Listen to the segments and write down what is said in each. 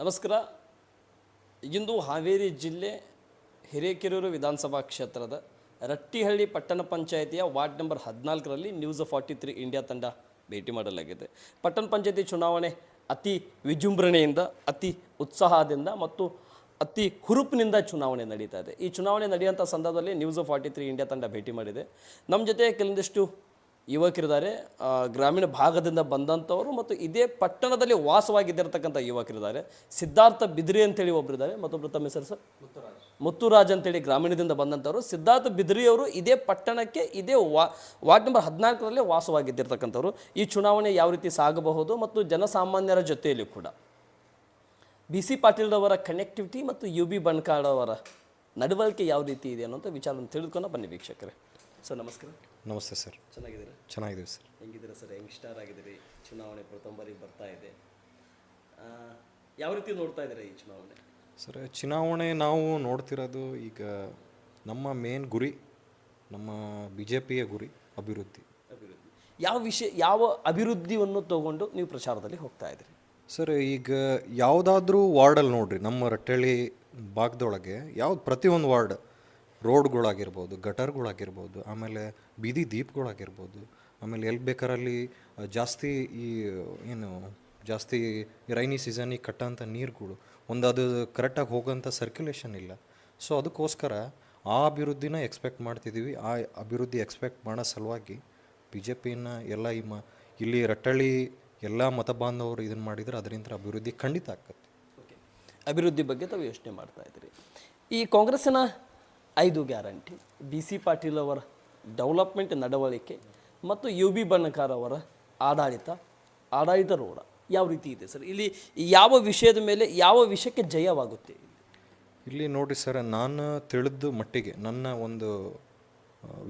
ನಮಸ್ಕಾರ. ಇಂದು ಹಾವೇರಿ ಜಿಲ್ಲೆ ಹಿರೇಕೆರೂರು ವಿಧಾನಸಭಾ ಕ್ಷೇತ್ರದ ರಟ್ಟಿಹಳ್ಳಿ ಪಟ್ಟಣ ಪಂಚಾಯಿತಿಯ ವಾರ್ಡ್ ನಂಬರ್ ಹದಿನಾಲ್ಕರಲ್ಲಿ ನ್ಯೂಸ್ ಫಾರ್ಟಿ ತ್ರೀ ಇಂಡಿಯಾ ತಂಡ ಭೇಟಿ ಮಾಡಲಾಗಿದೆ. ಪಟ್ಟಣ ಪಂಚಾಯತಿ ಚುನಾವಣೆ ಅತಿ ವಿಜೃಂಭಣೆಯಿಂದ, ಅತಿ ಉತ್ಸಾಹದಿಂದ ಮತ್ತು ಅತಿ ಹುರುಪಿನಿಂದ ಚುನಾವಣೆ ನಡೀತಾ ಇದೆ. ಈ ಚುನಾವಣೆ ನಡೆಯುವಂಥ ಸಂದರ್ಭದಲ್ಲಿ ನ್ಯೂಸ್ ಫಾರ್ಟಿ ತ್ರೀ ಇಂಡಿಯಾ ತಂಡ ಭೇಟಿ ಮಾಡಿದೆ. ನಮ್ಮ ಜೊತೆ ಕೆಲವೊಂದಿಷ್ಟು ಯುವಕರಿದ್ದಾರೆ. ಗ್ರಾಮೀಣ ಭಾಗದಿಂದ ಬಂದಂಥವರು ಮತ್ತು ಇದೇ ಪಟ್ಟಣದಲ್ಲಿ ವಾಸವಾಗಿದ್ದಿರತಕ್ಕಂಥ ಯುವಕರಿದ್ದಾರೆ. ಸಿದ್ಧಾರ್ಥ ಬಿದ್ರಿ ಅಂತೇಳಿ ಒಬ್ಬರಿದ್ದಾರೆ ಮತ್ತೊಬ್ಬರು ತಮ್ಮ ಹೆಸರು ಸರ್? ಮುತ್ತುರಾಜ್. ಅಂತೇಳಿ ಗ್ರಾಮೀಣದಿಂದ ಬಂದಂಥವರು. ಸಿದ್ಧಾರ್ಥ ಬಿದ್ರಿ ಅವರು ಇದೇ ಪಟ್ಟಣಕ್ಕೆ ಇದೇ ವಾ ವಾರ್ಡ್ ನಂಬರ್ ಹದಿನಾಲ್ಕರಲ್ಲಿ ವಾಸವಾಗಿದ್ದಿರ್ತಕ್ಕಂಥವ್ರು. ಈ ಚುನಾವಣೆ ಯಾವ ರೀತಿ ಸಾಗಬಹುದು ಮತ್ತು ಜನಸಾಮಾನ್ಯರ ಜೊತೆಯಲ್ಲಿ ಕೂಡ. ಬಿ ಸಿ ಪಾಟೀಲ್ರವರ ಕನೆಕ್ಟಿವಿಟಿ ಮತ್ತು ಯು ಬಿ ಬಣ್ಕಾಳವರ ನಡವಳಿಕೆ ಯಾವ ರೀತಿ ಇದೆ ಅನ್ನೋಂಥ ವಿಚಾರವನ್ನು ತಿಳಿದುಕೊಂಡು ಬನ್ನಿ ವೀಕ್ಷಕರೇ. ಸರ್ ನಮಸ್ಕಾರ. ನಮಸ್ತೆ ಸರ್. ಚೆನ್ನಾಗಿದ್ದೀರಾ? ಚೆನ್ನಾಗಿದ್ದೀವಿ ಸರ್. ಹೆಂಗಿದ್ದೀರಾ ಸರ್? ಹೆಂಗ್ ಸ್ಟಾರ್ ಆಗಿದ್ದೀರಿ? ಚುನಾವಣೆ ಪ್ರಥಮ ಬಾರಿಗೆ ಬರ್ತಾ ಇದೆ. ಆ, ಯಾವ ರೀತಿ ನೋಡ್ತಾ ಇದ್ದೀರಾ ಈ ಚುನಾವಣೆ? ಸರ್ ಚುನಾವಣೆ ನಾವು ನೋಡ್ತಿರೋದು ಈಗ ನಮ್ಮ ಮೇನ್ ಗುರಿ ನಮ್ಮ ಬಿ ಜೆ ಪಿಯ ಗುರಿ ಅಭಿವೃದ್ಧಿ. ಅಭಿವೃದ್ಧಿ. ಯಾವ ವಿಷಯ ಯಾವ ಅಭಿವೃದ್ಧಿಯನ್ನು ತಗೊಂಡು ನೀವು ಪ್ರಚಾರದಲ್ಲಿ ಹೋಗ್ತಾ ಇದ್ದೀರಿ? ಸರ್ ಈಗ ಯಾವುದಾದ್ರೂ ವಾರ್ಡಲ್ಲಿ ನೋಡ್ರಿ ನಮ್ಮ ರಟ್ಟಳ್ಳಿ ಭಾಗದೊಳಗೆ ಯಾವ್ದು ಪ್ರತಿಯೊಂದು ವಾರ್ಡ್ ರೋಡ್ಗಳಾಗಿರ್ಬೋದು, ಗಟರ್ಗಳಾಗಿರ್ಬೋದು, ಆಮೇಲೆ ಬೀದಿ ದೀಪಗಳಾಗಿರ್ಬೋದು, ಆಮೇಲೆ ಎಲ್ಲಿ ಬೇಕಾರಲ್ಲಿ ಜಾಸ್ತಿ ಈ, ಏನು, ಜಾಸ್ತಿ ರೈನಿ ಸೀಸನಿಗೆ ಕಟ್ಟೋಂಥ ನೀರುಗಳು ಒಂದು ಅದು ಕರೆಕ್ಟಾಗಿ ಹೋಗೋಂಥ ಸರ್ಕ್ಯುಲೇಷನ್ ಇಲ್ಲ. ಸೊ ಅದಕ್ಕೋಸ್ಕರ ಆ ಅಭಿವೃದ್ಧಿನ ಎಕ್ಸ್ಪೆಕ್ಟ್ ಮಾಡ್ತಿದ್ದೀವಿ. ಆ ಅಭಿವೃದ್ಧಿ ಎಕ್ಸ್ಪೆಕ್ಟ್ ಮಾಡೋ ಸಲುವಾಗಿ ಬಿ ಜೆ ಪಿನ ಎಲ್ಲ ಈ ಮ, ಇಲ್ಲಿ ರಟ್ಟಳ್ಳಿ ಎಲ್ಲ ಮತ ಬಾಂಧವರು ಇದನ್ನು ಮಾಡಿದರೆ ಅದರಿಂದ ಅಭಿವೃದ್ಧಿ ಖಂಡಿತ ಆಗ್ತದೆ. ಅಭಿವೃದ್ಧಿ ಬಗ್ಗೆ ತಾವು ಯೋಚನೆ ಮಾಡ್ತಾ ಇದ್ದೀರಿ. ಈ ಕಾಂಗ್ರೆಸ್ಸಿನ ಐದು ಗ್ಯಾರಂಟಿ. ಬಿ ಸಿ ಪಾಟೀಲ್ ಅವರ ಡೆವಲಪ್ಮೆಂಟ್ ನಡವಳಿಕೆ ಮತ್ತು ಯು ಬಿ ಬಣ್ಣಕಾರ್ ಅವರ ಆಡಳಿತ ಆಡಳಿತ ರೋಡ ಯಾವ ರೀತಿ ಇದೆ ಸರ್? ಇಲ್ಲಿ ಯಾವ ವಿಷಯದ ಮೇಲೆ ಯಾವ ವಿಷಯಕ್ಕೆ ಜಯವಾಗುತ್ತೆ? ಇಲ್ಲಿ ನೋಡಿ ಸರ್, ನಾನು ತಿಳಿದ ಮಟ್ಟಿಗೆ, ನನ್ನ ಒಂದು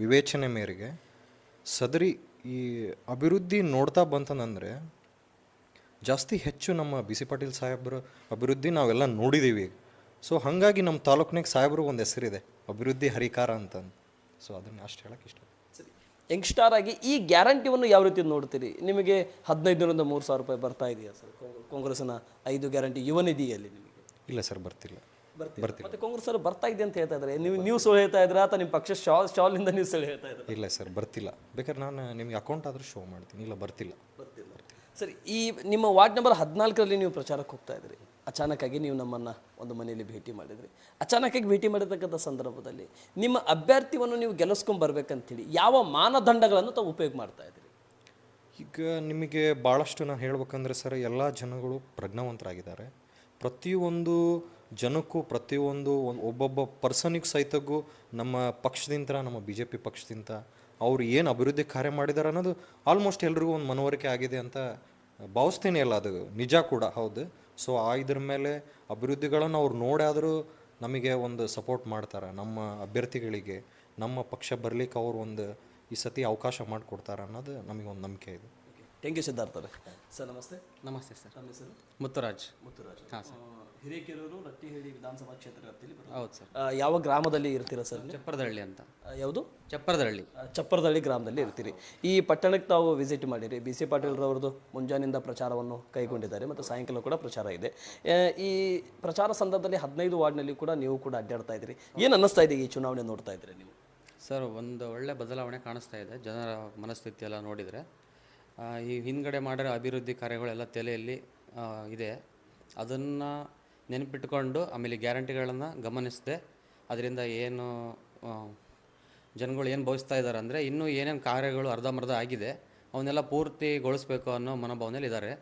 ವಿವೇಚನೆ ಮೇರೆಗೆ ಸದರಿ ಈ ಅಭಿವೃದ್ಧಿ ನೋಡ್ತಾ ಬಂತಂದರೆ ಜಾಸ್ತಿ ಹೆಚ್ಚು ನಮ್ಮ ಬಿ ಸಿ ಪಾಟೀಲ್ ಸಾಹೇಬ್ರ ಅಭಿವೃದ್ಧಿ ನಾವೆಲ್ಲ ನೋಡಿದ್ದೀವಿ ಸೊ, ಹಾಗಾಗಿ ನಮ್ಮ ತಾಲೂಕಿನಾಗ ಸಾಹೇಬ್ರಿಗೆ ಒಂದು ಹೆಸರಿದೆ. ಅಭಿವೃದ್ಧಿ ಹರಿಕಾರ ಅಂತಂದು. ಸೊ ಅದನ್ನು ಅಷ್ಟು ಹೇಳಕ್ಕೆ ಇಷ್ಟ ಸರಿ. ಯಂಗ್ಸ್ಟಾರ್ ಆಗಿ ಈ ಗ್ಯಾರಂಟಿವನ್ನು ಯಾವ ರೀತಿ ನೋಡ್ತೀರಿ? ನಿಮಗೆ ಹದಿನೈದರಿಂದ ಮೂರು ಸಾವಿರ ರೂಪಾಯಿ ಬರ್ತಾ ಇದೆಯಾ ಸರ್? ಕಾಂಗ್ರೆಸ್ನ ಐದು ಗ್ಯಾರಂಟಿ ಯುವ ನಿಧಿಯಲ್ಲಿ ನಿಮಗೆ? ಇಲ್ಲ ಸರ್ ಬರ್ತಿಲ್ಲ. ಬರ್ತಿಲ್ಲ. ಮತ್ತೆ ಕಾಂಗ್ರೆಸ್ ಅವರು ಬರ್ತಾ ಇದೆ ಅಂತ ಹೇಳ್ತಾ ಇದ್ದಾರೆ ನೀವು ನೀವು ಸುಳ್ಳು ಹೇಳ್ತಾ ಇದ್ರಾ ಅಥವಾ ನಿಮ್ಮ ಪಕ್ಷ ಶಾಲ್ ಶಾಲಿಂದ ನೀವು ಸುಳ್ಳು ಹೇಳ್ತಾ ಇದ್ದಾರೆ ಇಲ್ಲ ಸರ್ ಬರ್ತಿಲ್ಲ. ಬೇಕಾದ್ರೆ ನಾನು ನಿಮಗೆ ಅಕೌಂಟ್ ಆದರೂ ಶೋ ಮಾಡ್ತೀನಿ. ಇಲ್ಲ ಬರ್ತಿಲ್ಲ. ಬರ್ತಿಲ್ಲ. ಸರಿ ಈ ನಿಮ್ಮ ವಾರ್ಡ್ ನಂಬರ್ ಹದಿನಾಲ್ಕರಲ್ಲಿ ನೀವು ಪ್ರಚಾರಕ್ಕೆ ಹೋಗ್ತಾ ಇದ್ರಿ. ಅಚಾನಕ್ಕಾಗಿ ನೀವು ನಮ್ಮನ್ನು ಒಂದು ಮನೆಯಲ್ಲಿ ಭೇಟಿ ಮಾಡಿದ್ರಿ. ಅಚಾನಕ್ಕಾಗಿ ಭೇಟಿ ಮಾಡಿರ್ತಕ್ಕಂಥ ಸಂದರ್ಭದಲ್ಲಿ ನಿಮ್ಮ ಅಭ್ಯರ್ಥಿಯನ್ನು ನೀವು ಗೆಲ್ಲಿಸ್ಕೊಂಡ್ ಹೇಳಿ ಯಾವ ಮಾನದಂಡಗಳನ್ನು ತಾವು ಉಪಯೋಗ ಮಾಡ್ತಾ ಇದ್ರಿ ಈಗ ನಿಮಗೆ ಭಾಳಷ್ಟು ನಾನು ಹೇಳ್ಬೇಕಂದ್ರೆ ಸರ್, ಎಲ್ಲ ಜನಗಳು ಪ್ರಜ್ಞಾವಂತರಾಗಿದ್ದಾರೆ. ಪ್ರತಿಯೊಂದು ಜನಕ್ಕೂ, ಪ್ರತಿಯೊಂದು ಒಂದು ಒಬ್ಬೊಬ್ಬ ಪರ್ಸನಿಗೆ ಸಹಿತಗೂ ನಮ್ಮ ಪಕ್ಷದಿಂದ, ನಮ್ಮ ಬಿ ಜೆ ಪಿ ಪಕ್ಷದಿಂದ ಅವ್ರು ಏನು ಅಭಿವೃದ್ಧಿ ಕಾರ್ಯ ಮಾಡಿದ್ದಾರೆ ಅನ್ನೋದು ಆಲ್ಮೋಸ್ಟ್ ಎಲ್ರಿಗೂ ಒಂದು ಮನವರಿಕೆ ಆಗಿದೆ ಅಂತ ಭಾವಿಸ್ತೇನೆ ಅಲ್ಲ, ಅದು ನಿಜ ಕೂಡ, ಹೌದು. ಸೊ ಆ ಇದ್ರ ಮೇಲೆ ಅಭಿವೃದ್ಧಿಗಳನ್ನು ಅವ್ರು ನೋಡಾದರೂ ನಮಗೆ ಒಂದು ಸಪೋರ್ಟ್ ಮಾಡ್ತಾರೆ. ನಮ್ಮ ಅಭ್ಯರ್ಥಿಗಳಿಗೆ ನಮ್ಮ ಪಕ್ಷ ಬರ್ಲಿಕ್ಕೆ ಅವ್ರು ಒಂದು ಈ ಸತಿ ಅವಕಾಶ ಮಾಡಿಕೊಡ್ತಾರೆ ಅನ್ನೋದು ನಮಗೆ ಒಂದು ನಂಬಿಕೆ ಇದೆ. ಥ್ಯಾಂಕ್ ಯು ಸಿದ್ಧಾರ್ಥ ಸರ್ ನಮಸ್ತೆ. ನಮಸ್ತೆ ಸರ್. ನಮ್ಮ ಹೆಸರು? ಮುತ್ತುರಾಜ್. ಮುತ್ತುರಾಜ್. ಹಾಂ ಸರ್. ಹಿರೇಕೆರೂರು ರಟ್ಟಿಹಳ್ಳಿ ವಿಧಾನಸಭಾ ಕ್ಷೇತ್ರ ವ್ಯಾಪ್ತಿಯಲ್ಲಿ ಬರುತ್ತೆ. ಹೌದು ಸರ್. ಆ, ಯಾವ ಗ್ರಾಮದಲ್ಲಿ ಇರ್ತೀರ ಸರ್ ನೀವು? ಚಪ್ಪರದಹಳ್ಳಿ ಅಂತ. ಆ, ಯಾವುದು? ಚಪ್ಪರದಹಳ್ಳಿ. ಆ, ಚಪ್ಪರದಳ್ಳಿ ಗ್ರಾಮದಲ್ಲಿ ಇರ್ತೀರಿ. ಈ ಪಟ್ಟಣಕ್ಕೆ ತಾವು ವಿಸಿಟ್ ಮಾಡಿರಿ. ಬಿ ಸಿ ಪಾಟೀಲ್ರವ್ರದ್ದು ಮುಂಜಾನಿಂದ ಪ್ರಚಾರವನ್ನು ಕೈಗೊಂಡಿದ್ದಾರೆ ಮತ್ತು ಸಾಯಂಕಾಲ ಕೂಡ ಪ್ರಚಾರ ಇದೆ. ಆ, ಈ ಪ್ರಚಾರ ಸಂದರ್ಭದಲ್ಲಿ ಹದಿನೈದು ವಾರ್ಡ್ನಲ್ಲಿ ಕೂಡ ನೀವು ಕೂಡ ಅಡ್ಡಾಡ್ತಾ ಇದ್ದೀರಿ. ಏನು ಅನ್ನಿಸ್ತಾ ಇದೆ ಈ ಚುನಾವಣೆ ನೋಡ್ತಾ ಇದ್ದೀರಿ ನೀವು? ಸರ್ ಒಂದು ಒಳ್ಳೆ ಬದಲಾವಣೆ ಕಾಣಿಸ್ತಾ ಇದೆ. ಜನರ ಮನಸ್ಥಿತಿ ಎಲ್ಲ ನೋಡಿದರೆ. ಆ, ಈ ಹಿಂದ್ಗಡೆ ಮಾಡಿರೋ ಅಭಿವೃದ್ಧಿ ಕಾರ್ಯಗಳೆಲ್ಲ ತಲೆಯಲ್ಲಿ ಆ, ಇದೆ. ಅದನ್ನು ನೆನಪಿಟ್ಕೊಂಡು ಆಮೇಲೆ ಗ್ಯಾರಂಟಿಗಳನ್ನು ಗಮನಿಸಿದೆ. ಅದರಿಂದ ಏನು ಜನಗಳು ಏನು ಭಾವಿಸ್ತಾ ಇದ್ದಾರೆ ಅಂದರೆ ಇನ್ನೂ ಏನೇನು ಕಾರ್ಯಗಳು ಅರ್ಧಂಬರ್ಧ ಆಗಿದೆ, ಅವನ್ನೆಲ್ಲ ಪೂರ್ತಿಗೊಳಿಸ್ಬೇಕು ಅನ್ನೋ ಮನೋಭಾವನೆಯಲ್ಲಿ ಇದ್ದಾರೆ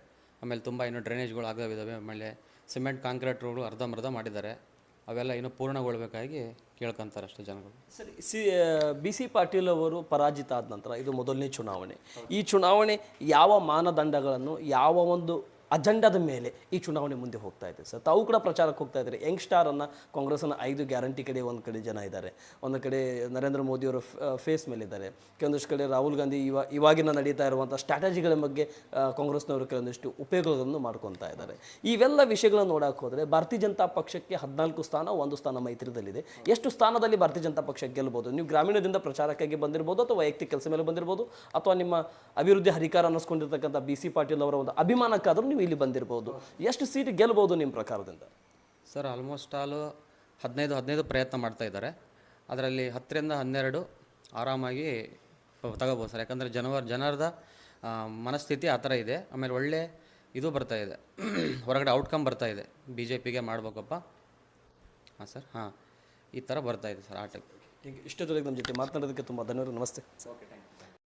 ಆಮೇಲೆ ತುಂಬ ಇನ್ನೂ ಡ್ರೈನೇಜ್ಗಳು ಆಗವಿದ್ದಾವೆ ಆಮೇಲೆ ಸಿಮೆಂಟ್, ಕಾಂಕ್ರೀಟ್ ರೋಡ್ಗಳು ಅರ್ಧಂಬರ್ಧ ಮಾಡಿದ್ದಾರೆ. ಅವೆಲ್ಲ ಇನ್ನೂ ಪೂರ್ಣಗೊಳ್ಬೇಕಾಗಿ ಕೇಳ್ಕೊಂತಾರೆ ಅಷ್ಟೇ ಜನಗಳು. ಸರಿ, ಸಿ ಬಿ ಸಿ ಪಾಟೀಲ್ ಅವರು ಪರಾಜಿತ ಆದ ನಂತರ ಇದು ಮೊದಲನೇ ಚುನಾವಣೆ. ಈ ಚುನಾವಣೆ ಯಾವ ಮಾನದಂಡಗಳನ್ನು, ಯಾವ ಒಂದು ಅಜೆಂಡಾದ ಮೇಲೆ ಈ ಚುನಾವಣೆ ಮುಂದೆ ಹೋಗ್ತಾ ಇದೆ. ಸರ್, ತಾವು ಕೂಡ ಪ್ರಚಾರಕ್ಕೆ ಹೋಗ್ತಾ ಇದ್ದಾರೆ. ಯಂಗ್ ಸ್ಟಾರನ್ನು ಕಾಂಗ್ರೆಸ್ನ ಐದು ಗ್ಯಾರಂಟಿ ಕಡೆ ಒಂದು ಕಡೆ ಜನ ಇದ್ದಾರೆ. ಒಂದು ಕಡೆ ನರೇಂದ್ರ ಮೋದಿಯವರ ಫೇಸ್ ಮೇಲಿದ್ದಾರೆ ಕೆಲವೊಂದಷ್ಟು ಕಡೆ ರಾಹುಲ್ ಗಾಂಧಿ ಇವ, ಇವಾಗಿನ ನಡೀತಾ ಇರುವಂಥ ಸ್ಟ್ರಾಟಜಿಗಳ ಬಗ್ಗೆ ಕಾಂಗ್ರೆಸ್ನವರು ಕೆಲವೊಂದಿಷ್ಟು ಉಪಯೋಗಗಳನ್ನು ಮಾಡ್ಕೊತಾ ಇದ್ದಾರೆ. ಇವೆಲ್ಲ ವಿಷಯಗಳನ್ನು ನೋಡಕ್ಕೆ ಹೋದರೆ ಭಾರತೀಯ ಜನತಾ ಪಕ್ಷಕ್ಕೆ ಹದಿನಾಲ್ಕು ಸ್ಥಾನ, ಒಂದು ಸ್ಥಾನ ಮೈತ್ರಿದಲ್ಲಿದೆ ಎಷ್ಟು ಸ್ಥಾನದಲ್ಲಿ ಭಾರತೀಯ ಜನತಾ ಪಕ್ಷ ಗೆಲ್ಲಬಹುದು ನೀವು ಗ್ರಾಮೀಣದಿಂದ ಪ್ರಚಾರಕ್ಕಾಗಿ ಬಂದಿರ್ಬೋದು ಅಥವಾ ವೈಯಕ್ತಿಕ ಕೆಲಸ ಮೇಲೆ ಬಂದಿರ್ಬೋದು? ಅಥವಾ ನಿಮ್ಮ ಅಭಿವೃದ್ಧಿ ಹರಿಕಾರ ಅನ್ನಿಸ್ಕೊಂಡಿರ್ತಕ್ಕಂಥ ಬಿ ಸಿ ಪಾಟೀಲ್ ಅವರ ಒಂದು ಅಭಿಮಾನಕ್ಕಾದರೂ ನೀವು ಇಲ್ಲಿ ಬಂದಿರ್ಬೋದು. ಎಷ್ಟು ಸೀಟ್ ಗೆಲ್ಬೋದು ನಿಮ್ಮ ಪ್ರಕಾರದಿಂದ? ಸರ್ ಆಲ್ಮೋಸ್ಟ್ ಆಲ್ ಹದಿನೈದು ಹದಿನೈದು ಪ್ರಯತ್ನ ಮಾಡ್ತಾ ಇದ್ದಾರೆ. ಅದರಲ್ಲಿ ಹತ್ತರಿಂದ ಹನ್ನೆರಡು ಆರಾಮಾಗಿ ತಗೋಬೋದು ಸರ್. ಯಾಕಂದರೆ ಜನವರ್ ಜನರದ ಮನಸ್ಥಿತಿ ಆ ಥರ ಇದೆ. ಆಮೇಲೆ ಒಳ್ಳೆ ಇದು ಬರ್ತಾ ಇದೆ. ಹೊರಗಡೆ ಔಟ್ಕಮ್ ಬರ್ತಾ ಇದೆ. ಬಿ ಜೆ ಪಿಗೆ ಮಾಡ್ಬೇಕಪ್ಪ. ಹಾಂ ಸರ್ ಹಾಂ. ಈ ಥರ ಬರ್ತಾ ಇದೆ ಸರ್ ಆ ಟೈಪ್ ಈಗ ಇಷ್ಟೊತ್ತವರೆಗೆ ನಮ್ಮ ಜೊತೆ ಮಾತನಾಡೋದಕ್ಕೆ ತುಂಬ ಧನ್ಯವಾದ ನಮಸ್ತೆ.